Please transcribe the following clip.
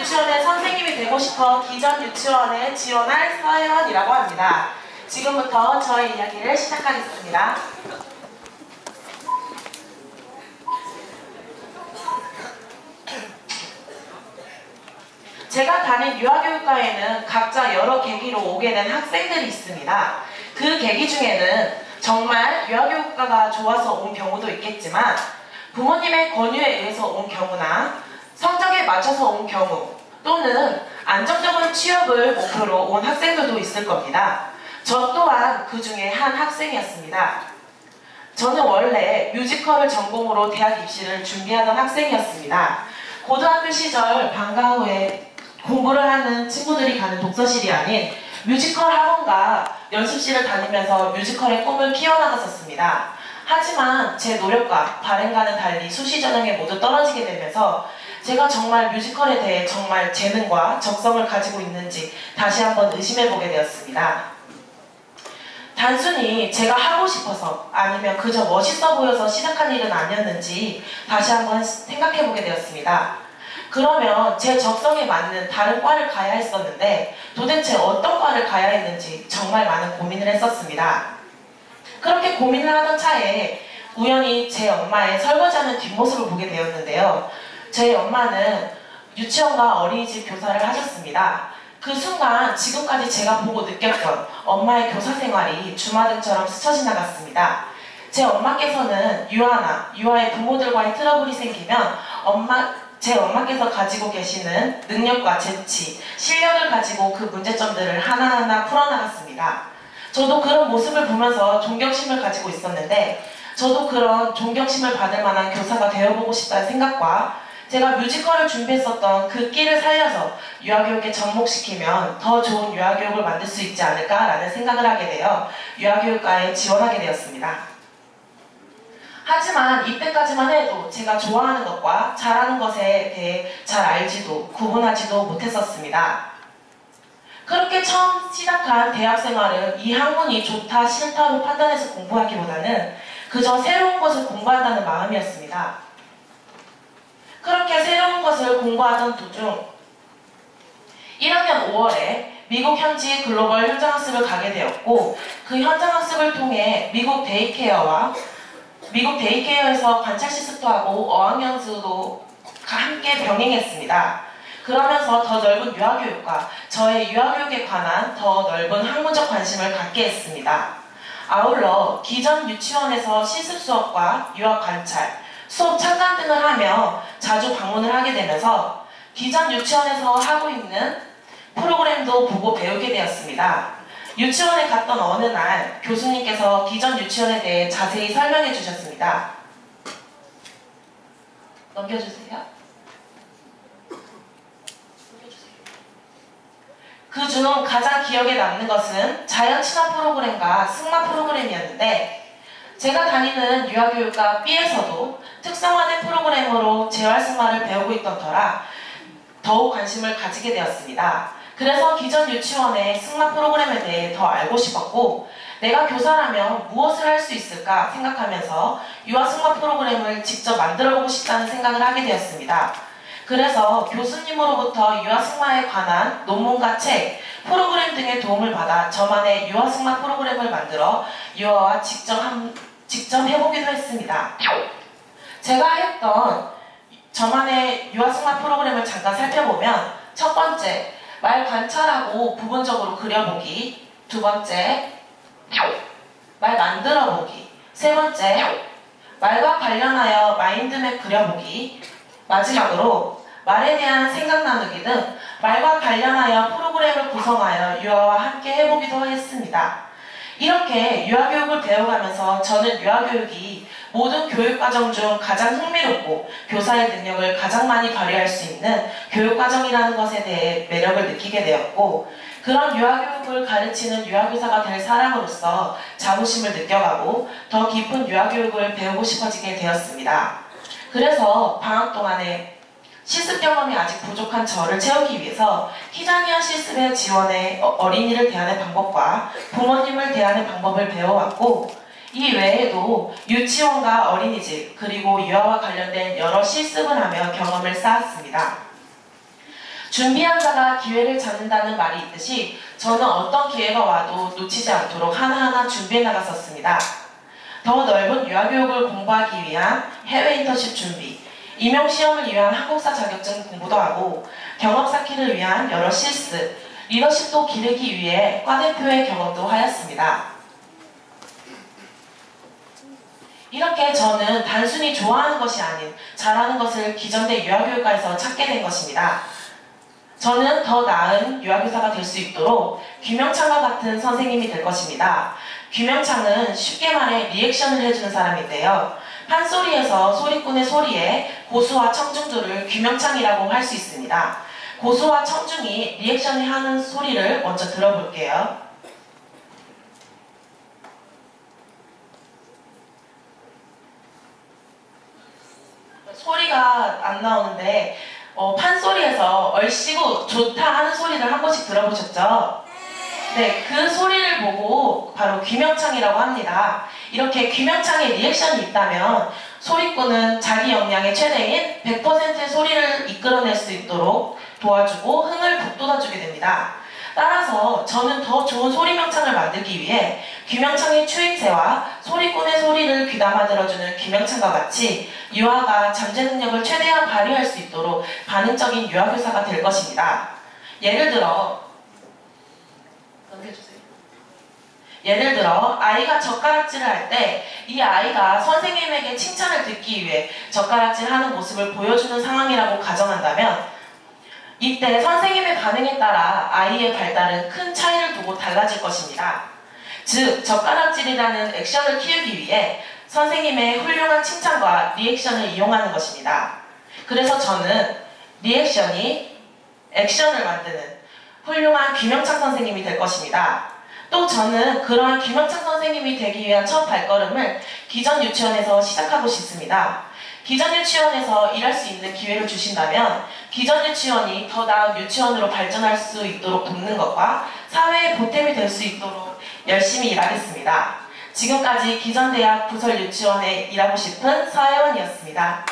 유치원의 선생님이 되고 싶어 기존 유치원에 지원할 서혜원이라고 합니다. 지금부터 저의 이야기를 시작하겠습니다. 제가 다닌 유아교육과에는 각자 여러 계기로 오게 된 학생들이 있습니다. 그 계기 중에는 정말 유아교육과가 좋아서 온 경우도 있겠지만 부모님의 권유에 의해서 온 경우나 성적에 맞춰서 온 경우 또는 안정적인 취업을 목표로 온 학생들도 있을 겁니다. 저 또한 그 중에 한 학생이었습니다. 저는 원래 뮤지컬을 전공으로 대학 입시를 준비하던 학생이었습니다. 고등학교 시절 방과 후에 공부를 하는 친구들이 가는 독서실이 아닌 뮤지컬 학원과 연습실을 다니면서 뮤지컬의 꿈을 키워나갔었습니다. 하지만 제 노력과 발행과는 달리 수시 전형에 모두 떨어지게 되면서 제가 정말 뮤지컬에 대해 정말 재능과 적성을 가지고 있는지 다시 한번 의심해보게 되었습니다. 단순히 제가 하고 싶어서 아니면 그저 멋있어 보여서 시작한 일은 아니었는지 다시 한번 생각해보게 되었습니다. 그러면 제 적성에 맞는 다른 과를 가야 했었는데 도대체 어떤 과를 가야 했는지 정말 많은 고민을 했었습니다. 그렇게 고민을 하던 차에 우연히 제 엄마의 설거지하는 뒷모습을 보게 되었는데요. 저희 엄마는 유치원과 어린이집 교사를 하셨습니다. 그 순간 지금까지 제가 보고 느꼈던 엄마의 교사 생활이 주마등처럼 스쳐 지나갔습니다. 제 엄마께서는 유아나 유아의 부모들과의 트러블이 생기면 엄마 제 엄마께서 가지고 계시는 능력과 재치, 실력을 가지고 그 문제점들을 하나하나 풀어나갔습니다. 저도 그런 모습을 보면서 존경심을 가지고 있었는데 저도 그런 존경심을 받을 만한 교사가 되어보고 싶다는 생각과 제가 뮤지컬을 준비했었던 그 끼를 살려서 유아교육에 접목시키면 더 좋은 유아교육을 만들 수 있지 않을까라는 생각을 하게 되어 유아교육과에 지원하게 되었습니다. 하지만 이때까지만 해도 제가 좋아하는 것과 잘하는 것에 대해 잘 알지도 구분하지도 못했었습니다. 그렇게 처음 시작한 대학 생활은 이 학문이 좋다 싫다로 판단해서 공부하기보다는 그저 새로운 것을 공부한다는 마음이었습니다. 그렇게 새로운 것을 공부하던 도중 1학년 5월에 미국 현지 글로벌 현장학습을 가게 되었고 그 현장학습을 통해 미국 데이케어와 미국 데이케어에서 관찰 시스도 하고 어학연수도 함께 병행했습니다. 그러면서 더 넓은 유아교육과 저의 유아교육에 관한 더 넓은 학문적 관심을 갖게 했습니다. 아울러 기존 유치원에서 실습 수업과 유아 관찰, 수업 참관 등을 하며 자주 방문을 하게 되면서 기존 유치원에서 하고 있는 프로그램도 보고 배우게 되었습니다. 유치원에 갔던 어느 날 교수님께서 기존 유치원에 대해 자세히 설명해 주셨습니다. 넘겨주세요. 그중 가장 기억에 남는 것은 자연 친화 프로그램과 승마 프로그램이었는데 제가 다니는 유아교육과 B에서도 특성화된 프로그램으로 재활승마를 배우고 있던 터라 더욱 관심을 가지게 되었습니다. 그래서 기존 유치원의 승마 프로그램에 대해 더 알고 싶었고 내가 교사라면 무엇을 할 수 있을까 생각하면서 유아 승마 프로그램을 직접 만들어보고 싶다는 생각을 하게 되었습니다. 그래서 교수님으로부터 유아 승마에 관한 논문과 책, 프로그램 등의 도움을 받아 저만의 유아 승마 프로그램을 만들어 유아와 직접, 한, 직접 해보기도 했습니다. 제가 했던 저만의 유아 승마 프로그램을 잠깐 살펴보면 첫 번째, 말 관찰하고 부분적으로 그려보기 두 번째 말 만들어보기 세 번째 말과 관련하여 마인드맵 그려보기 마지막으로 말에 대한 생각 나누기 등 말과 관련하여 프로그램을 구성하여 유아와 함께 해보기도 했습니다. 이렇게 유아교육을 배워가면서 저는 유아교육이 모든 교육과정 중 가장 흥미롭고 교사의 능력을 가장 많이 발휘할 수 있는 교육과정이라는 것에 대해 매력을 느끼게 되었고 그런 유아교육을 가르치는 유아교사가 될 사람으로서 자부심을 느껴가고 더 깊은 유아교육을 배우고 싶어지게 되었습니다. 그래서 방학 동안에 실습 경험이 아직 부족한 저를 채우기 위해서 키자니아 실습의 지원에 어, 어린이를 대하는 방법과 부모님을 대하는 방법을 배워왔고 이 외에도 유치원과 어린이집 그리고 유아와 관련된 여러 실습을 하며 경험을 쌓았습니다. 준비한 자가 기회를 찾는다는 말이 있듯이 저는 어떤 기회가 와도 놓치지 않도록 하나하나 준비해 나갔었습니다. 더 넓은 유아교육을 공부하기 위한 해외 인턴십 준비, 임용 시험을 위한 한국사 자격증 공부도 하고 경험 쌓기를 위한 여러 실습, 리더십도 기르기 위해 과대표의 경험도 하였습니다. 이렇게 저는 단순히 좋아하는 것이 아닌 잘하는 것을 기존대 유아교육과에서 찾게 된 것입니다. 저는 더 나은 유아교사가 될 수 있도록 규명창과 같은 선생님이 될 것입니다. 규명창은 쉽게 말해 리액션을 해주는 사람인데요. 판소리에서 소리꾼의 소리에 고수와 청중들을 규명창이라고 할 수 있습니다. 고수와 청중이 리액션을 하는 소리를 먼저 들어볼게요. 소리가 안 나오는데 어, 판소리에서 얼씨구 좋다 하는 소리를 한 번씩 들어보셨죠? 네, 그 소리를 보고 바로 귀명창이라고 합니다. 이렇게 귀명창에 리액션이 있다면 소리꾼은 자기 역량의 최대인 100%의 소리를 이끌어낼 수 있도록 도와주고 흥을 북돋아주게 됩니다. 따라서 저는 더 좋은 소리 명창을 만들기 위해 귀명창의 추임새와 소리꾼의 소리를 귀담아 들어주는 귀명창과 같이 유아가 잠재 능력을 최대한 발휘할 수 있도록 반응적인 유아교사가 될 것입니다. 예를 들어 넘겨주세요. 예를 들어 아이가 젓가락질을 할 때 이 아이가 선생님에게 칭찬을 듣기 위해 젓가락질하는 모습을 보여주는 상황이라고 가정한다면 이때 선생님의 반응에 따라 아이의 발달은 큰 차이를 두고 달라질 것입니다. 즉, 젓가락질이라는 액션을 키우기 위해 선생님의 훌륭한 칭찬과 리액션을 이용하는 것입니다. 그래서 저는 리액션이 액션을 만드는 훌륭한 김영창 선생님이 될 것입니다. 또 저는 그러한 김영창 선생님이 되기 위한 첫 발걸음을 기전 유치원에서 시작하고 싶습니다. 기전 유치원에서 일할 수 있는 기회를 주신다면 기전 유치원이 더 나은 유치원으로 발전할 수 있도록 돕는 것과 사회에 보탬이 될 수 있도록 열심히 일하겠습니다. 지금까지 기전대학 부설 유치원에 일하고 싶은 서혜원이었습니다.